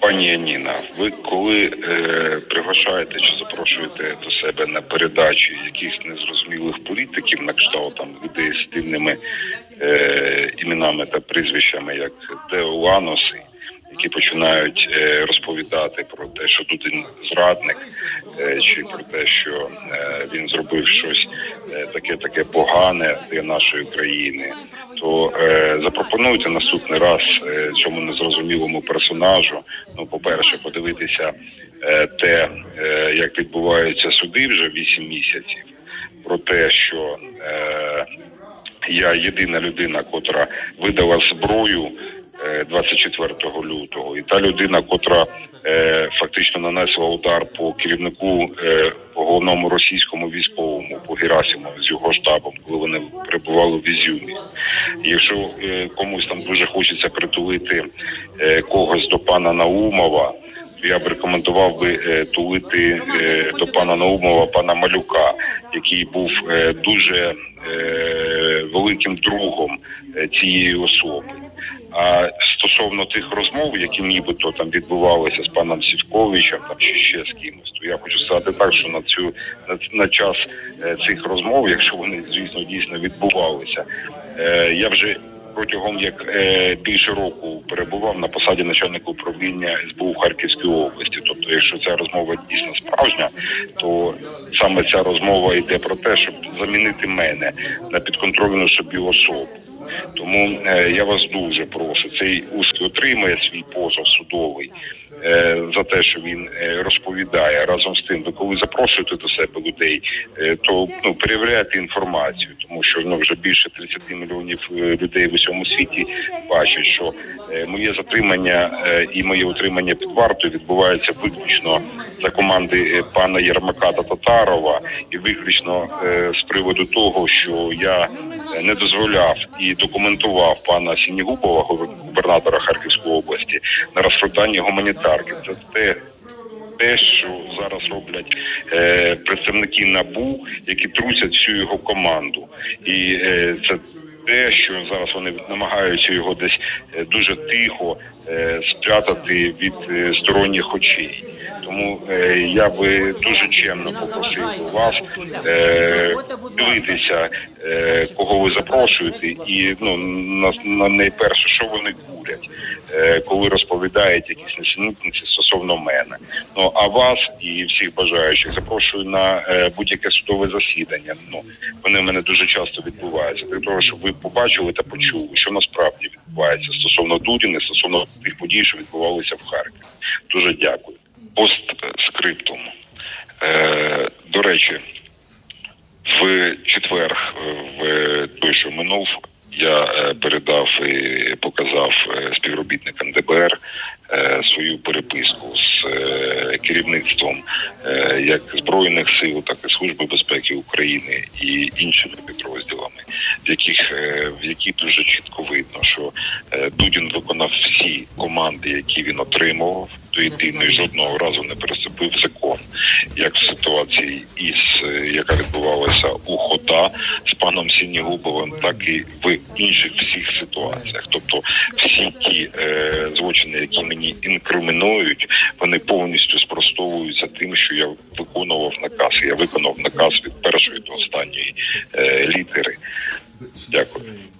Пані Яніна, ви коли е, приглашаєте чи запрошуєте до себе на передачі якихось незрозумілих політиків, на кшталт людей з дивними е, іменами та прізвищами, як Деоланоси, які починають е, розповідати про те, що Дудин зрадник, е, чи про те, що е, він зробив щось е, таке таке погане для нашої країни, то е, запропонуйте наступний раз е, цьому незрозумілому персонажу. Ну, по-перше, подивитися е, те, е, як відбуваються суди вже 8 місяців, про те, що е, я єдина людина, котра видала зброю е, 24 лютого, і та людина, котра е, фактично нанесла удар по керівнику е, по головному російському військовому по Герасимову з його штабом, коли вони перебували в Ізюмі. Якщо е, комусь там дуже хочеться притулити е, когось до пана Наумова, то я б рекомендував би е, тулити до пана Наумова пана Малюка, який був дуже великим другом цієї особи. А стосовно тих розмов, які нібито там відбувалися з паном Сівковичем, там чи ще з кимось, то я хочу сказати так, що на цю на, на час е, цих розмов, якщо вони звісно дійсно відбувалися, е, я вже протягом як е, більше року перебував на посаді начальника управління СБУ в Харківській області. Тобто, якщо ця розмова дійсно справжня, то саме ця розмова йде про те, щоб замінити мене на підконтрольну собі особу. Тому е, я вас дуже прошу. Цей узкий отримає свій позов судовий за те, що він е, розповідає. Разом з тим, ви коли запрошуєте до себе людей, е, то ну перевіряйте інформацію, тому що ну вже більше 30 мільйонів е, людей в усьому світі бачать, що е, моє затримання е, і моє утримання під вартою відбувається виключно за команди е, пана Єрмака та Татарова, і виключно е, з приводу того, що я е, не дозволяв і документував пана Сінігубова, губернатора Харківської області, на розпродання гуманітарки. Це те. Те, що зараз роблять е, представники набу, які трусять всю його команду, і е, це те, що зараз вони намагаються його десь е, дуже тихо е, спрятати від е, сторонніх очей. Тому е, я би дуже чемно попросив вас е, дивитися, е, кого ви запрошуєте, і ну на, на найперше, що вони курять, е, коли розповідають якісь несенітниці стосовно мене. Ну а вас і всіх бажаючих запрошую на е, будь-яке судове засідання. Ну вони в мене дуже часто відбуваються. Для того, щоб ви побачили та почули, що насправді відбувається стосовно Дудіни, стосовно тих подій, що відбувалися в Харкові. Дуже дякую. Постскриптум. Е, до речі, в четвер, е, в той, що минув, я е, передав і показав е, співробітникам ДБР свою переписку з керівництвом як збройних сил, так і служби безпеки України і іншими підрозділами, в яких е, в якій дуже чітко видно, що е, Дудін виконав всі команди, які він отримував до єдиної жодного разу не переступив закон, як в ситуації із е, яка відбувалася у Хота з паном Сінігубовим, так і в інших всіх ситуаціях. Тобто всі ті е, злочини, які мені інкримінують, вони повністю спростовуються тим, що я виконував наказ. Я виконав наказ від першої до останньої е, літери. Дякую.